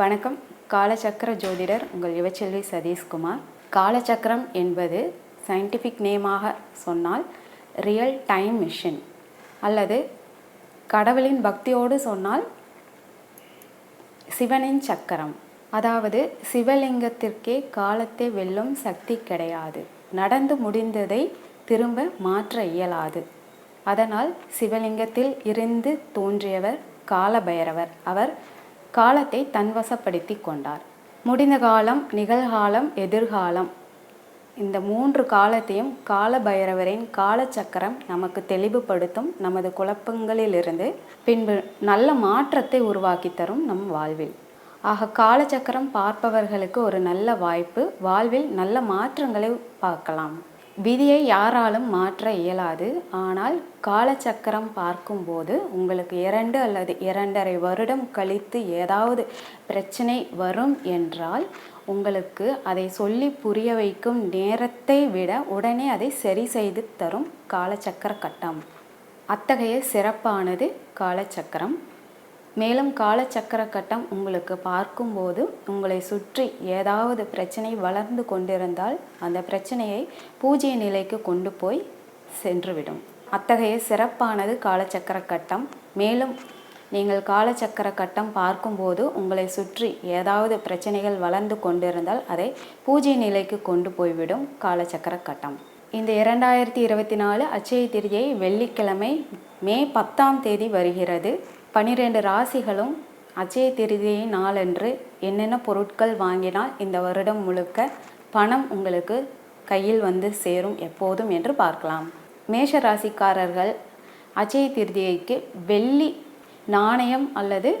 வணக்கம். காலச்சக்கர ஜோதிடர் உங்கள் யுவச்செல்வி சதீஷ்குமார். காலச்சக்கரம் என்பது சயின்டிஃபிக் நேமாக சொன்னால் ரியல் டைம் மிஷின் அல்லது கடவுளின் பக்தியோடு சொன்னால் சிவனின் சக்கரம். அதாவது சிவலிங்கத்திற்கே காலத்தை வெல்லும் சக்தி கிடையாது. நடந்து முடிந்ததை திரும்ப மாற்ற இயலாது. அதனால் சிவலிங்கத்தில் இருந்து தோன்றியவர் காலபைரவர். அவர் காலத்தை தன்வசப்படுத்தி கொண்டார். முடிந்த காலம் நிகழ்காலம் எதிர்காலம். இந்த மூன்று காலத்தையும் காலபைரவரின் காலச்சக்கரம் நமக்கு தெளிவுபடுத்தும் நமது குழப்பங்களிலிருந்து பின்பு நல்ல மாற்றத்தை உருவாக்கி தரும் நம் வாழ்வில். ஆக காலச்சக்கரம் பார்ப்பவர்களுக்கு ஒரு நல்ல வாய்ப்பு வாழ்வில் நல்ல மாற்றங்களை பார்க்கலாம். விதியை யாராலும் மாற்ற இயலாது. ஆனால் காலச்சக்கரம் பார்க்கும்போது உங்களுக்கு இரண்டு அல்லது இரண்டரை வருடம் கழித்து ஏதாவது பிரச்சனை வரும் என்றால் உங்களுக்கு அதை சொல்லி புரிய வைக்கும் நேரத்தை விட உடனே அதை சரி செய்து தரும் காலச்சக்கர கட்டம். அத்தகைய சிறப்பானது காலச்சக்கரம். மேலும் காலச்சக்கர கட்டம் உங்களுக்கு பார்க்கும்போது உங்களை சுற்றி ஏதாவது பிரச்சனை வளர்ந்து கொண்டிருந்தால் அந்த பிரச்சனையை பூஜ்ய நிலைக்கு கொண்டு போய் சென்றுவிடும். அத்தகைய சிறப்பானது காலச்சக்கர கட்டம் மேலும் நீங்கள் காலச்சக்கர கட்டம் பார்க்கும்போது உங்களை சுற்றி ஏதாவது பிரச்சனைகள் வளர்ந்து கொண்டிருந்தால் அதை பூஜ்ய நிலைக்கு கொண்டு போய்விடும் காலச்சக்கர கட்டம் இந்த இரண்டாயிரத்தி இருபத்தி நாலு அச்சய திரியை வெள்ளிக்கிழமை மே பத்தாம் தேதி வருகிறது. பனிரெண்டு ராசிகளும் அஜய திருதியை நாளன்று என்னென்ன பொருட்கள் வாங்கினால் இந்த வருடம் முழுக்க பணம் உங்களுக்கு கையில் வந்து சேரும் எப்போதும் என்று பார்க்கலாம். மேஷ ராசிக்காரர்கள் அஜய திருதியைக்கு வெள்ளி நாணயம் அல்லது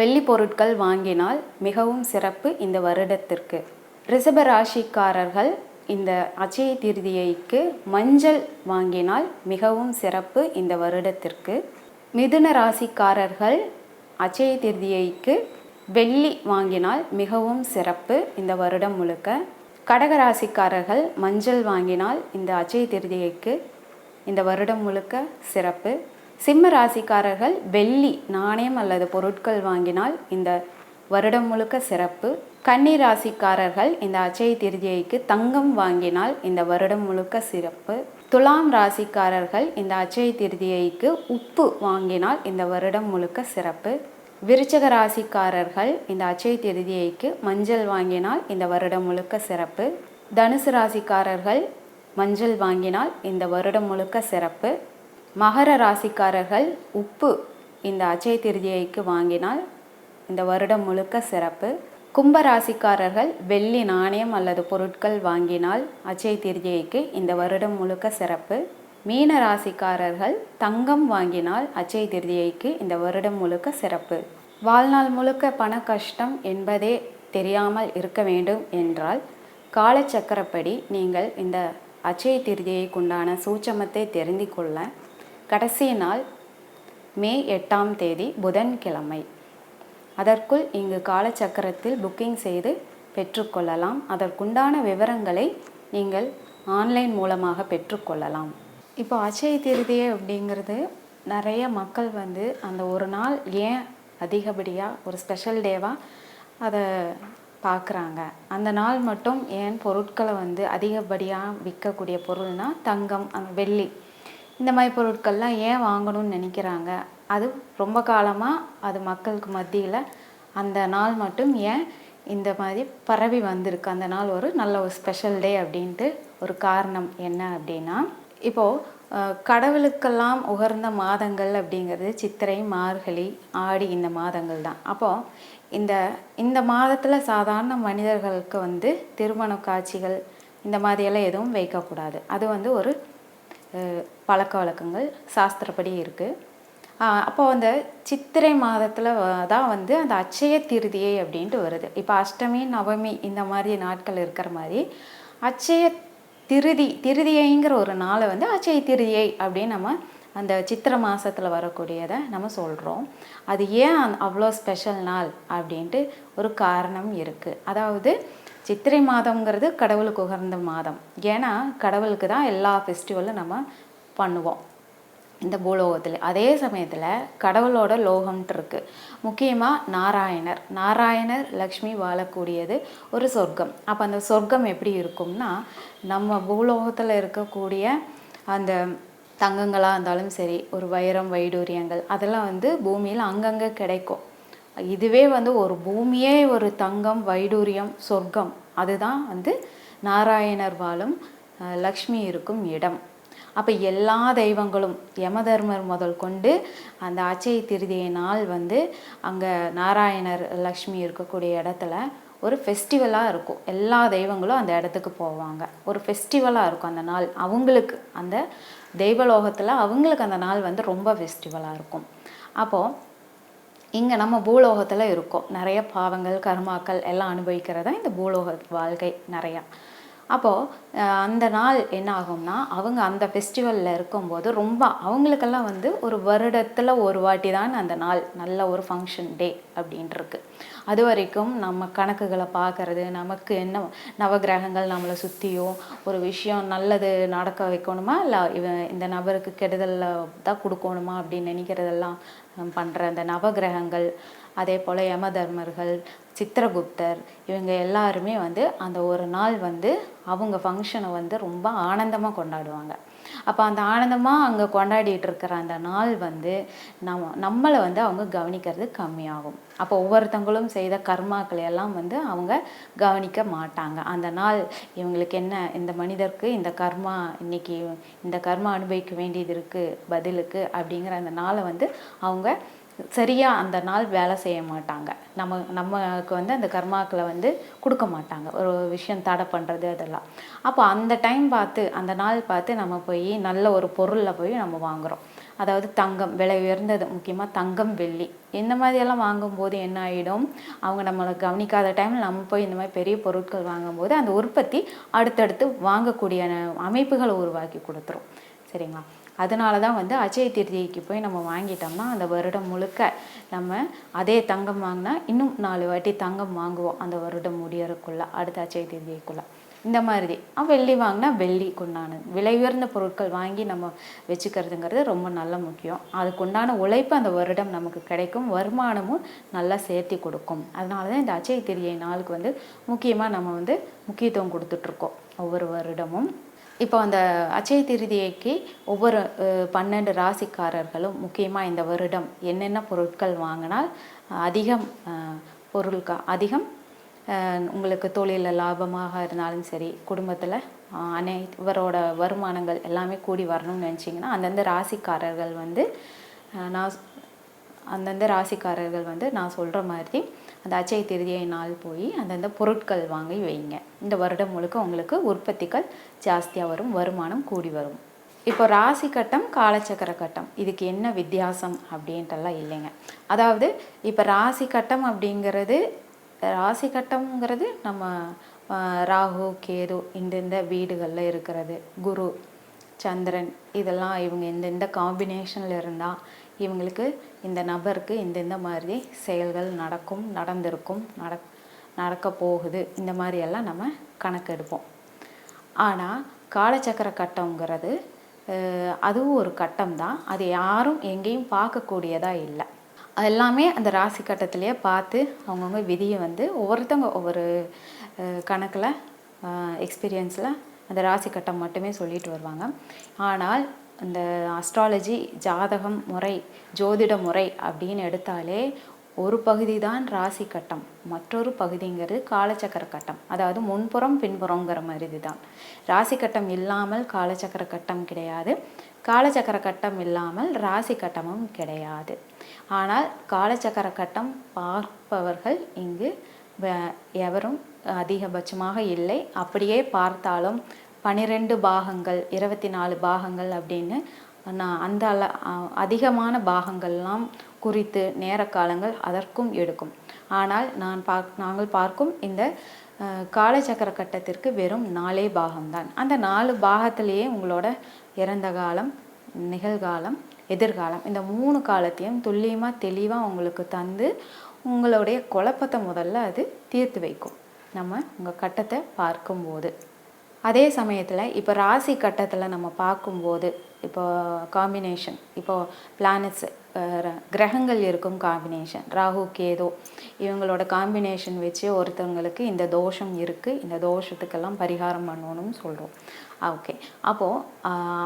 வெள்ளி பொருட்கள் வாங்கினால் மிகவும் சிறப்பு இந்த வருடத்திற்கு. ரிஷப ராசிக்காரர்கள் இந்த அச்சய திருதியைக்கு மஞ்சள் வாங்கினால் மிகவும் சிறப்பு இந்த வருடத்திற்கு. மிதுன ராசிக்காரர்கள் அச்சய திருதியைக்கு வெள்ளி வாங்கினால் மிகவும் சிறப்பு இந்த வருடம் முழுக்க. கடக ராசிக்காரர்கள் மஞ்சள் வாங்கினால் இந்த அச்சய திருதியைக்கு இந்த வருடம் முழுக்க சிறப்பு. சிம்ம ராசிக்காரர்கள் வெள்ளி நாணயம் அல்லது பொருட்கள் வாங்கினால் இந்த வருடம் முழுக்க சிறப்பு. கன்னி ராசிக்காரர்கள் இந்த அச்சய திருதியைக்கு தங்கம் வாங்கினால் இந்த வருடம் முழுக்க சிறப்பு. துலாம் ராசிக்காரர்கள் இந்த அச்சய திருதியைக்கு உப்பு வாங்கினால் இந்த வருடம் முழுக்க சிறப்பு. விருச்சக ராசிக்காரர்கள் இந்த அச்சய திருதியைக்கு மஞ்சள் வாங்கினால் இந்த வருடம் முழுக்க சிறப்பு. தனுசு ராசிக்காரர்கள் மஞ்சள் வாங்கினால் இந்த வருடம் முழுக்க சிறப்பு. மகர ராசிக்காரர்கள் உப்பு இந்த அச்சய திருதியைக்கு வாங்கினால் இந்த வருடம் முழுக்க சிறப்பு. கும்பராசிக்காரர்கள் வெள்ளி நாணயம் அல்லது பொருட்கள் வாங்கினால் அச்சய திருதியைக்கு இந்த வருடம் முழுக்க சிறப்பு. மீன ராசிக்காரர்கள் தங்கம் வாங்கினால் அச்சய திருதியைக்கு இந்த வருடம் முழுக்க சிறப்பு. வாழ்நாள் முழுக்க பண கஷ்டம் என்பதே தெரியாமல் இருக்க வேண்டும் என்றால் காலச்சக்கரப்படி நீங்கள் இந்த அச்சய திருதியைக்குண்டான சூட்சமத்தை தெரிந்து கொள்ள. கடைசி நாள் மே எட்டாம் தேதி புதன்கிழமை. அதற்குள் இங்கு காலச்சக்கரத்தில் புக்கிங் செய்து பெற்றுக்கொள்ளலாம். அதற்குண்டான விவரங்களை நீங்கள் ஆன்லைன் மூலமாக பெற்றுக்கொள்ளலாம். இப்போ அச்சய திருதியை அப்படிங்கிறது நிறைய மக்கள் வந்து அந்த ஒரு நாள் ஏன் அதிகப்படியாக ஒரு ஸ்பெஷல் டேவாக அதை பார்க்குறாங்க. அந்த நாள் மட்டும் ஏன் பொருட்களை வந்து அதிகப்படியாக விற்கக்கூடிய பொருள்னால் தங்கம் அந்த வெள்ளி. இந்த மாதிரி பொருட்கள்லாம் ஏன் வாங்கணும்னு நினைக்கிறாங்க? அது ரொம்ப காலமாக அது மக்களுக்கு மத்தியில் அந்த நாள் மட்டும் ஏன் இந்த மாதிரி பரவி வந்திருக்கு? அந்த நாள் ஒரு நல்ல ஒரு ஸ்பெஷல் டே அப்படின்ட்டு ஒரு காரணம் என்ன அப்படின்னா இப்போது கடவுளுக்கெல்லாம் உகர்ந்த மாதங்கள் அப்படிங்கிறது சித்திரை மார்கழி ஆடி இந்த மாதங்கள் தான். அப்போது இந்த இந்த மாதத்தில் சாதாரண மனிதர்களுக்கு வந்து திருமண காட்சிகள் இந்த மாதிரியெல்லாம் எதுவும் வைக்கக்கூடாது. அது வந்து ஒரு பழக்க வழக்கங்கள் சாஸ்திரப்படி இருக்குது அப்போ அந்த சித்திரை மாதத்தில் தான் வந்து அந்த அச்சய திருதியை அப்படின்ட்டு வருது. இப்போ அஷ்டமி நவமி இந்த மாதிரி நாட்கள் இருக்கிற மாதிரி அச்சய திருதி திருதியைங்கிற ஒரு நாளை வந்து அச்சய திருதியை அப்படின்னு நம்ம அந்த சித்திரை மாதத்தில் வரக்கூடியதை நம்ம சொல்கிறோம் அது ஏன் அவ்வளோ ஸ்பெஷல் நாள் அப்படின்ட்டு ஒரு காரணம் இருக்குது அதாவது சித்திரை மாதங்கிறது கடவுளுக்கு உகர்ந்த மாதம். ஏன்னா கடவுளுக்கு தான் எல்லா ஃபெஸ்டிவலும் நம்ம பண்ணுவோம். இந்த பூலோகத்தில். அதே சமயத்தில் கடவுளோட லோகம்ன்ட்டு இருக்குது முக்கியமாக நாராயணர். நாராயணர் லக்ஷ்மி வாழக்கூடியது ஒரு சொர்க்கம். அப்போ அந்த சொர்க்கம் எப்படி இருக்கும்னா நம்ம பூலோகத்தில் இருக்கக்கூடிய அந்த தங்கங்களாக இருந்தாலும் சரி ஒரு வைரம் வைடூரியங்கள் அதெல்லாம் வந்து பூமியில் அங்கங்கே கிடைக்கும். இதுவே வந்து ஒரு பூமியே ஒரு தங்கம் வைடூரியம் சொர்க்கம். அதுதான் வந்து நாராயணர் வாழும் லக்ஷ்மி இருக்கும் இடம். அப்போ எல்லா தெய்வங்களும் யமதர்மர் முதல் கொண்டு அந்த அச்சய திருதியை நாள் வந்து அங்கே நாராயணர் லக்ஷ்மி இருக்கக்கூடிய இடத்துல ஒரு ஃபெஸ்டிவலாக இருக்கும். எல்லா தெய்வங்களும் அந்த இடத்துக்கு போவாங்க. ஒரு ஃபெஸ்டிவலாக இருக்கும் அந்த நாள். அவங்களுக்கு அந்த தெய்வலோகத்தில் அவங்களுக்கு அந்த நாள் வந்து ரொம்ப ஃபெஸ்டிவலாக இருக்கும். அப்போது இங்கே நம்ம பூலோகத்தில் இருக்கோம். நிறைய பாவங்கள் கர்மாக்கள் எல்லாம் அனுபவிக்கிறதா இந்த பூலோக வாழ்க்கை நிறையா. அப்போது அந்த நாள் என்ன ஆகும்னா அவங்க அந்த ஃபெஸ்டிவலில் இருக்கும்போது ரொம்ப அவங்களுக்கெல்லாம் வந்து ஒரு வருடத்தில் ஒரு வாட்டி தான் அந்த நாள் நல்ல ஒரு ஃபங்க்ஷன் டே அப்படின்ட்டுருக்கு அது வரைக்கும் நம்ம கணக்குகளை பார்க்கறது நமக்கு என்ன நவகிரகங்கள் நம்மளை சுற்றியும் ஒரு விஷயம் நல்லது நடக்க வைக்கணுமா? இல்லை இவன் இந்த நபருக்கு கெடுதலில் தான் கொடுக்கணுமா? அப்படின்னு நினைக்கிறதெல்லாம் பண்ணுற அந்த நவகிரகங்கள் அதே போல் யமதர்மர்கள் சித்திரகுப்தர் இவங்க எல்லாருமே வந்து அந்த ஒரு நாள் வந்து அவங்க ஃபங்க்ஷனை வந்து ரொம்ப ஆனந்தமாக கொண்டாடுவாங்க. அப்போ அந்த ஆனந்தமாக அங்கே கொண்டாடிட்டு இருக்கிற அந்த நாள் வந்து நம்ம நம்மளை வந்து அவங்க கவனிக்கிறது கம்மியாகும். அப்போ ஒவ்வொருத்தங்களும் செய்த கர்மாக்களை எல்லாம் வந்து அவங்க கவனிக்க மாட்டாங்க. அந்த நாள் இவங்களுக்கு என்ன இந்த மனிதருக்கு இந்த கர்மா இன்னைக்கு இந்த கர்மா அனுபவிக்க வேண்டியது இருக்குது பதிலுக்கு அப்படிங்கிற அந்த நாளை வந்து அவங்க சரியாக அந்த நாள் வேலை செய்ய மாட்டாங்க. நம்ம நமக்கு வந்து அந்த கர்மாக்களை வந்து கொடுக்க மாட்டாங்க. ஒரு விஷயம் தடை பண்ணுறது அதெல்லாம். அப்போ அந்த டைம் பார்த்து அந்த நாள் பார்த்து நம்ம போய் நல்ல ஒரு பொருளில் போய் நம்ம வாங்குகிறோம் அதாவது தங்கம் விலை உயர்ந்தது முக்கியமாக தங்கம் வெள்ளி. இந்த மாதிரியெல்லாம் வாங்கும்போது என்ன ஆகிடும் அவங்க நம்மளை கவனிக்காத டைமில் நம்ம போய் இந்த மாதிரி பெரிய பொருட்கள் வாங்கும்போது அந்த உற்பத்தி அடுத்தடுத்து வாங்கக்கூடிய அமைப்புகளை உருவாக்கி கொடுத்துரும். சரிங்களா? அதனால தான் வந்து அச்சய திருதிக்கு போய் நம்ம வாங்கிட்டோம்னா அந்த வருடம் முழுக்க நம்ம அதே தங்கம் வாங்கினா இன்னும் நாலு வாட்டி தங்கம் வாங்குவோம் அந்த வருடம் முடியறதுக்குள்ள அடுத்த அச்சய திருதிக்குள்ளே இந்த மாதிரி. வெள்ளி வாங்கினா வெள்ளிக்குண்டானது விலை உயர்ந்த பொருட்கள் வாங்கி நம்ம வச்சுக்கிறதுங்கிறது ரொம்ப நல்ல முக்கியம். அதுக்குண்டான உழைப்பு அந்த வருடம் நமக்கு கிடைக்கும். வருமானமும் நல்லா சேர்த்தி கொடுக்கும். அதனால தான் இந்த அச்சய திரியை நாளுக்கு வந்து முக்கியமாக நம்ம வந்து முக்கியத்துவம் கொடுத்துட்ருக்கோம் ஒவ்வொரு வருடமும். இப்போ அந்த அச்சய திருதியைக்கு ஒவ்வொரு பன்னெண்டு ராசிக்காரர்களும் முக்கியமாக இந்த வருடம் என்னென்ன பொருட்கள் வாங்கினால் அதிகம் அஹ், அதிகம் உங்களுக்கு தொழிலில் லாபமாக இருந்தாலும் சரி குடும்பத்தில் அனை இவரோட வருமானங்கள் எல்லாமே கூடி வரணும்னு நினச்சிங்கன்னா அந்தந்த ராசிக்காரர்கள் வந்து நான் அந்தந்த ராசிக்காரர்கள் வந்து நான் சொல்கிற மாதிரி அந்த அச்சய திருதியை நாள் போய் அந்தந்த பொருட்கள் வாங்கி வைங்க. இந்த வருடம் முழுக்க உங்களுக்கு உற்பத்திகள் ஜாஸ்தியாக வரும் வருமானம் கூடி வரும். இப்போ ராசி கட்டம் காலச்சக்கர கட்டம். இதுக்கு என்ன வித்தியாசம் அப்படின்ட்டுலாம் இல்லைங்க. அதாவது இப்போ ராசி கட்டம் அப்படிங்கிறது ராசி கட்டம்ங்கிறது நம்ம ராகு கேது இந்தந்த வீடுகளில் இருக்கிறது. குரு சந்திரன் இதெல்லாம் இவங்க எந்தெந்த காம்பினேஷனில் இருந்தால் இவங்களுக்கு இந்த நபருக்கு இந்த இந்த மாதிரி செயல்கள் நடக்கும் நடந்திருக்கும் நடக் நடக்க போகுது. இந்த மாதிரியெல்லாம் நம்ம கணக்கெடுப்போம் ஆனால் காலச்சக்கர கட்டங்கிறது அதுவும் ஒரு கட்டம் தான் அது யாரும் எங்கேயும் பார்க்கக்கூடியதாக இல்லை. எல்லாமே அந்த ராசி கட்டத்திலேயே பார்த்து அவங்கவுங்க விதியை வந்து ஒவ்வொருத்தவங்க ஒவ்வொரு கணக்கில் எக்ஸ்பீரியன்ஸில் அந்த ராசி கட்டம் மட்டுமே சொல்லிட்டு வருவாங்க. ஆனால் இந்த அஸ்ட்ராலஜி ஜாதகம் முறை ஜோதிட முறை அப்படின்னு எடுத்தாலே ஒரு பகுதி தான் ராசி கட்டம். மற்றொரு பகுதிங்கிறது காலச்சக்கர கட்டம். அதாவது முன்புறம் பின்புறங்கிற மாதிரி தான் ராசி கட்டம் இல்லாமல் காலச்சக்கர கட்டம் கிடையாது. காலச்சக்கர கட்டம் இல்லாமல் ராசி கட்டமும் கிடையாது. ஆனால் காலச்சக்கர கட்டம் பார்ப்பவர்கள் இங்கு வ- எவரும் அதிகபட்சமாக இல்லை. அப்படியே பார்த்தாலும் பனிரெண்டு பாகங்கள் இருபத்தி நாலு பாகங்கள் அப்படின்னு நான் அந்த அள அதிகமான பாகங்கள்லாம் குறித்து நேர காலங்கள் அதற்கும் எடுக்கும். ஆனால் நான் பார்க் நாங்கள் பார்க்கும் இந்த காலச்சக்கர கட்டத்திற்கு வெறும் நாலே பாகம்தான். அந்த நாலு பாகத்திலேயே உங்களோட இறந்த காலம் நிகழ்காலம் எதிர்காலம் இந்த மூணு காலத்தையும் துல்லியமாக தெளிவாக உங்களுக்கு தந்து உங்களுடைய குழப்பத்தை முதல்ல அது தீர்த்து வைக்கும். நம்ம உங்கள் கட்டத்தை பார்க்கும்போது. அதே சமயத்தில் இப்போ ராசி கட்டத்தில் நம்ம பார்க்கும்போது இப்போ காம்பினேஷன் இப்போ பிளானட்ஸ் கிரகங்கள் இருக்கும் காம்பினேஷன் ராகு கேதோ இவங்களோட காம்பினேஷன் வச்சு ஒருத்தவங்களுக்கு இந்த தோஷம் இருக்குது இந்த தோஷத்துக்கெல்லாம் பரிகாரம் பண்ணணும்னு சொல்கிறோம் ஓகே அப்போது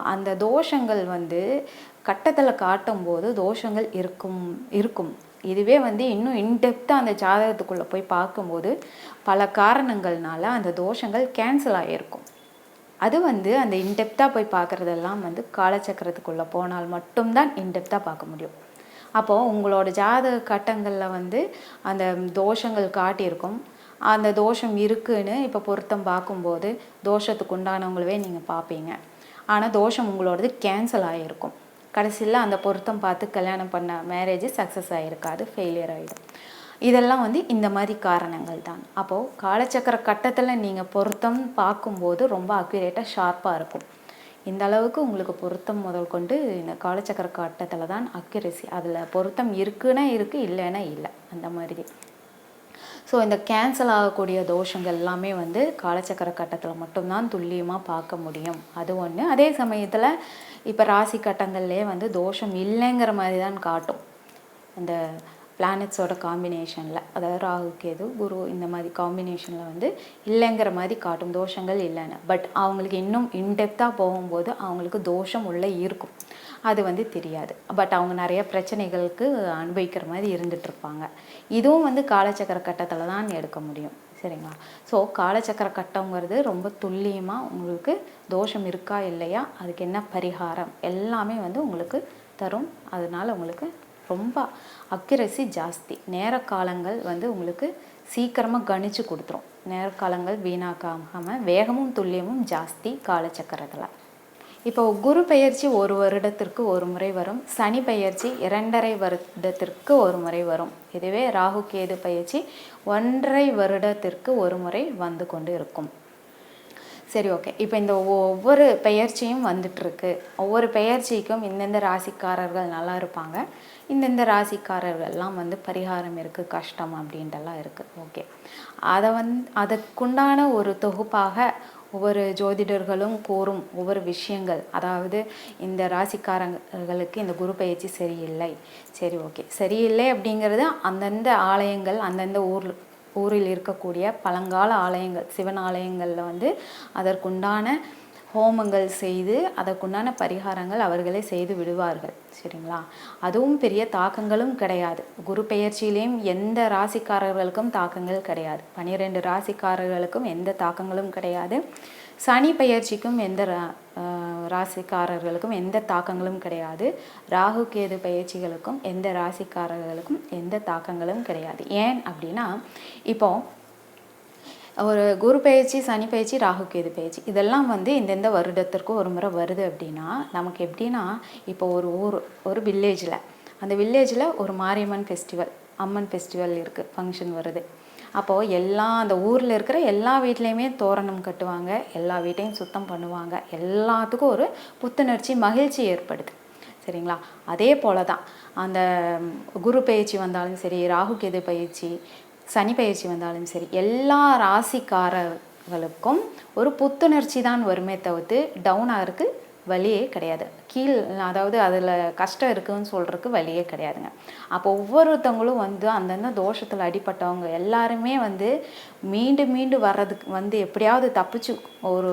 அந்த தோஷங்கள் வந்து கட்டத்தில் காட்டும்போது தோஷங்கள் இருக்கும் இருக்கும். இதுவே வந்து இன்னும் இன்டெப்த்தாக அந்த ஜாதகத்துக்குள்ளே போய் பார்க்கும்போது பல காரணங்கள்னால அந்த தோஷங்கள் கேன்சல் ஆகியிருக்கும் அது வந்து அந்த இன்டெப்த்தாக போய் பார்க்குறதெல்லாம் வந்து காலச்சக்கரத்துக்குள்ளே போனால் மட்டும்தான் இன்டெப்த்தாக பார்க்க முடியும். அப்போது உங்களோட ஜாதக கட்டங்களில் வந்து அந்த தோஷங்கள் காட்டியிருக்கும். அந்த தோஷம் இருக்குன்னு இப்போ பொருத்தம் பார்க்கும்போது தோஷத்துக்கு உண்டானவங்களவே நீங்கள் பார்ப்பீங்க. ஆனால் தோஷம் உங்களோடது கேன்சல் ஆகிருக்கும் கடைசியில் அந்த பொருத்தம் பார்த்து கல்யாணம் பண்ண மேரேஜ் சக்ஸஸ் ஆகிருக்காது ஃபெயிலியர் ஆகிடும் இதெல்லாம் வந்து இந்த மாதிரி காரணங்கள் தான். அப்போது காலச்சக்கர கட்டத்தில் நீங்கள் பொருத்தம் பார்க்கும்போது ரொம்ப அக்யூரேட்டாக ஷார்ப்பாக இருக்கும். இந்த அளவுக்கு உங்களுக்கு பொருத்தம் முதல் கொண்டு இந்த காலச்சக்கர கட்டத்தில் தான் அக்யூரசி அதில் பொருத்தம் இருக்குன்னா இருக்குது இல்லைன்னா இல்லை. அந்த மாதிரி. ஸோ இந்த கேன்சல் ஆகக்கூடிய தோஷங்கள் எல்லாமே வந்து காலச்சக்கர கட்டத்தில் மட்டும்தான் துல்லியமாக பார்க்க முடியும். அது ஒன்று அதே சமயத்தில் இப்போ ராசி கட்டங்கள்லேயே வந்து தோஷம் இல்லைங்கிற மாதிரி தான் காட்டும். அந்த பிளானட்ஸோட காம்பினேஷனில் அதாவது ராகு கேது குரு இந்த மாதிரி காம்பினேஷனில் வந்து இல்லைங்கிற மாதிரி காட்டும். தோஷங்கள் இல்லைன்னு. பட் அவங்களுக்கு இன்னும் இன்டெப்த்தாக போகும்போது அவங்களுக்கு தோஷம் உள்ளே இருக்கும். அது வந்து தெரியாது. பட் அவங்க நிறைய பிரச்சனைகளுக்கு அனுபவிக்கிற மாதிரி இருந்துகிட்ருப்பாங்க இதுவும் வந்து காலச்சக்கர கட்டத்தில் தான் எடுக்க முடியும். சரிங்களா? ஸோ காலச்சக்கர கட்டங்கிறது ரொம்ப துல்லியமாக உங்களுக்கு தோஷம் இருக்கா இல்லையா? அதுக்கு என்ன பரிகாரம்? எல்லாமே வந்து உங்களுக்கு தரும். அதனால் உங்களுக்கு ரொம்ப அக்யூரசி ஜாஸ்தி. நேர காலங்கள் வந்து உங்களுக்கு சீக்கிரமாக கணிச்சு கொடுத்துரும். நேரக்காலங்கள் வீணாக்காமல் வேகமும் துல்லியமும் ஜாஸ்தி காலச்சக்கரத்தில். இப்போ குரு பெயர்ச்சி ஒரு வருடத்திற்கு ஒரு முறை வரும். சனி பெயர்ச்சி இரண்டரை வருடத்திற்கு ஒரு முறை வரும். இதுவே ராகு கேது பயிற்சி ஒன்றரை வருடத்திற்கு ஒரு முறை வந்து கொண்டு இருக்கும். சரி ஓகே. இப்போ இந்த ஒவ்வொரு பெயர்ச்சியும் வந்துட்டுருக்கு ஒவ்வொரு பெயர்ச்சிக்கும் இந்தந்த ராசிக்காரர்கள் நல்லா இருப்பாங்க. இந்தந்த ராசிக்காரர்கள்லாம் வந்து பரிகாரம் இருக்குது கஷ்டம் அப்படின்ட்டுலாம் இருக்குது ஓகே அதை வந் அதுக்குண்டான ஒரு தொகுப்பாக ஒவ்வொரு ஜோதிடர்களும் கூறும் ஒவ்வொரு விஷயங்கள். அதாவது இந்த ராசிக்காரர்களுக்கு இந்த குரு பயிற்சி சரியில்லை. சரி ஓகே சரியில்லை அப்படிங்கிறது அந்தந்த ஆலயங்கள் அந்தந்த ஊர் ஊரில் இருக்கக்கூடிய பழங்கால ஆலயங்கள் சிவன் ஆலயங்களில் வந்து அதற்குண்டான ஹோமங்கள் செய்து அதற்குண்டான பரிகாரங்கள் அவர்களே செய்து விடுவார்கள். சரிங்களா? அதுவும் பெரிய தாக்கங்களும் கிடையாது. குரு பெயர்ச்சியிலையும் எந்த ராசிக்காரர்களுக்கும் தாக்கங்கள் கிடையாது. பனிரெண்டு ராசிக்காரர்களுக்கும் எந்த தாக்கங்களும் கிடையாது. சனி பெயர்ச்சிக்கும் எந்த ராசிக்காரர்களுக்கும் எந்த தாக்கங்களும் கிடையாது. ராகு கேது பயிற்சிகளுக்கும் எந்த ராசிக்காரர்களுக்கும் எந்த தாக்கங்களும் கிடையாது. ஏன் அப்படின்னா இப்போ ஒரு குரு பயிற்சி சனி பயிற்சி ராகு கேது பயிற்சி இதெல்லாம் வந்து இந்தெந்த வருடத்திற்கும் ஒரு முறை வருது அப்படின்னா நமக்கு எப்படின்னா இப்போ ஒரு ஊர் ஒரு வில்லேஜில் அந்த வில்லேஜில் ஒரு மாரியம்மன் ஃபெஸ்டிவல் அம்மன் ஃபெஸ்டிவல் இருக்குது ஃபங்க்ஷன் வருது. அப்போது எல்லா அந்த ஊரில் இருக்கிற எல்லா வீட்லேயுமே தோரணம் கட்டுவாங்க எல்லா வீட்டையும் சுத்தம் பண்ணுவாங்க. எல்லாத்துக்கும் ஒரு புத்துணர்ச்சி மகிழ்ச்சி ஏற்படுது. சரிங்களா? அதே போல தான் அந்த குரு பயிற்சி வந்தாலும் சரி ராகு கேது பயிற்சி சனி பயிற்சி வந்தாலும் சரி எல்லா ராசிக்காரர்களுக்கும் ஒரு புத்துணர்ச்சி தான் வருமே தவிர்த்து டவுன் வழியே கிடையாது. கீழ் அதாவது அதில் கஷ்டம் இருக்குதுன்னு சொல்கிறதுக்கு வழியே கிடையாதுங்க. அப்போ ஒவ்வொருத்தவங்களும் வந்து அந்தந்த தோஷத்தில் அடிப்பட்டவங்க எல்லாருமே வந்து மீண்டும் மீண்டும் வர்றதுக்கு வந்து எப்படியாவது தப்பிச்சு ஒரு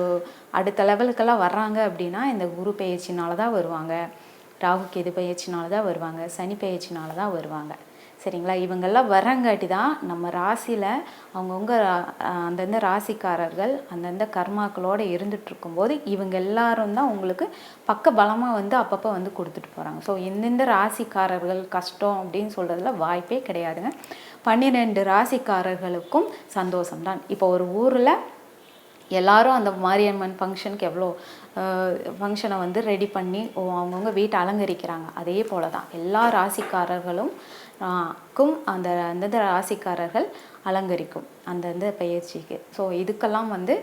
அடுத்த லெவலுக்கெல்லாம் வர்றாங்க அப்படின்னா இந்த குரு பயிற்சினால தான் வருவாங்க. ராகு கேது பயிற்சினால தான் வருவாங்க. சனி பயிற்சினால தான் வருவாங்க. சரிங்களா? இவங்கெல்லாம் வரங்காட்டி தான் நம்ம ராசியில் அவங்கவுங்க அந்தந்த ராசிக்காரர்கள் அந்தந்த கர்மாக்களோடு இருந்துட்டு இருக்கும்போது இவங்க எல்லாரும் தான் உங்களுக்கு பக்க பலமாக வந்து அப்பப்போ வந்து கொடுத்துட்டு போகிறாங்க ஸோ எந்தெந்த ராசிக்காரர்கள் கஷ்டம் அப்படின்னு சொல்கிறதுல வாய்ப்பே கிடையாதுங்க. பன்னிரெண்டு ராசிக்காரர்களுக்கும் சந்தோஷம்தான். இப்போ ஒரு ஊரில் எல்லாரும் அந்த மாரியம்மன் ஃபங்க்ஷனுக்கு எவ்வளோ ஃபங்க்ஷனை வந்து ரெடி பண்ணி அவங்கவுங்க வீட்டை அலங்கரிக்கிறாங்க. அதே போல் தான் எல்லா ராசிக்காரர்களும் க்கும் அந்த அந்தந்த ராசிக்காரர்கள் அலங்கரிக்கும் அந்தந்த பயிற்சிக்கு. ஸோ இதுக்கெல்லாம் வந்து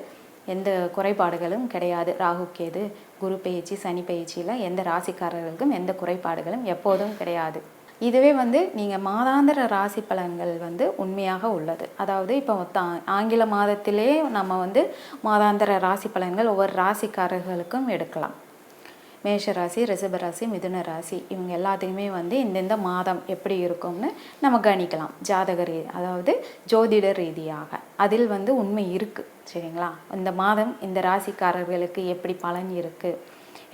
எந்த குறைபாடுகளும் கிடையாது. ராகு கேது குரு பயிற்சி சனி பயிற்சியில் எந்த ராசிக்காரர்களுக்கும் எந்த குறைபாடுகளும் எப்போதும் கிடையாது. இதுவே வந்து நீங்கள் மாதாந்திர ராசி பலன்கள் வந்து உண்மையாக உள்ளது. அதாவது இப்போ ஆங்கில மாதத்திலே நம்ம வந்து மாதாந்திர ராசி பலன்கள் ஒவ்வொரு ராசிக்காரர்களுக்கும் எடுக்கலாம். மேஷராசி ராசி ராசி மிதுன ராசி இவங்க எல்லாத்துக்குமே வந்து இந்தந்த மாதம் எப்படி இருக்கும்னு நம்ம கணிக்கலாம். ஜாதக ரீ அதாவது ஜோதிட ரீதியாக. அதில் வந்து உண்மை இருக்குது சரிங்களா? இந்த மாதம் இந்த ராசிக்காரர்களுக்கு எப்படி பலன் இருக்குது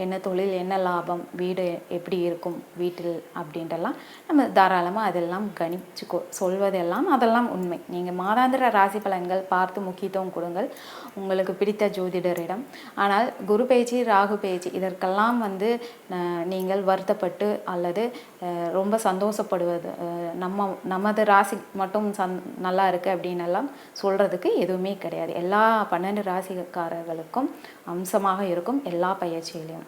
என்ன தொழில் என்ன லாபம் வீடு எப்படி இருக்கும் வீட்டில் அப்படின்றலாம் நம்ம தாராளமாக அதெல்லாம் கணிச்சுக்கோ. சொல்வதெல்லாம் அதெல்லாம் உண்மை. நீங்கள் மாதாந்திர ராசி பலன்கள் பார்த்து முக்கியத்துவம் கொடுங்கள். உங்களுக்கு பிடித்த ஜோதிடரிடம். ஆனால் குரு பேச்சு ராகு பேச்சு இதற்கெல்லாம் வந்து நீங்கள் வருத்தப்பட்டு அல்லது ரொம்ப சந்தோஷப்படுவது நம்ம நமது ராசி மட்டும் சந் நல்லா இருக்குது அப்படின்னு எல்லாம் சொல்கிறதுக்கு எதுவுமே கிடையாது. எல்லா பன்னெண்டு ராசிக்காரர்களுக்கும் அம்சமாக இருக்கும் எல்லா பயிற்சியிலையும்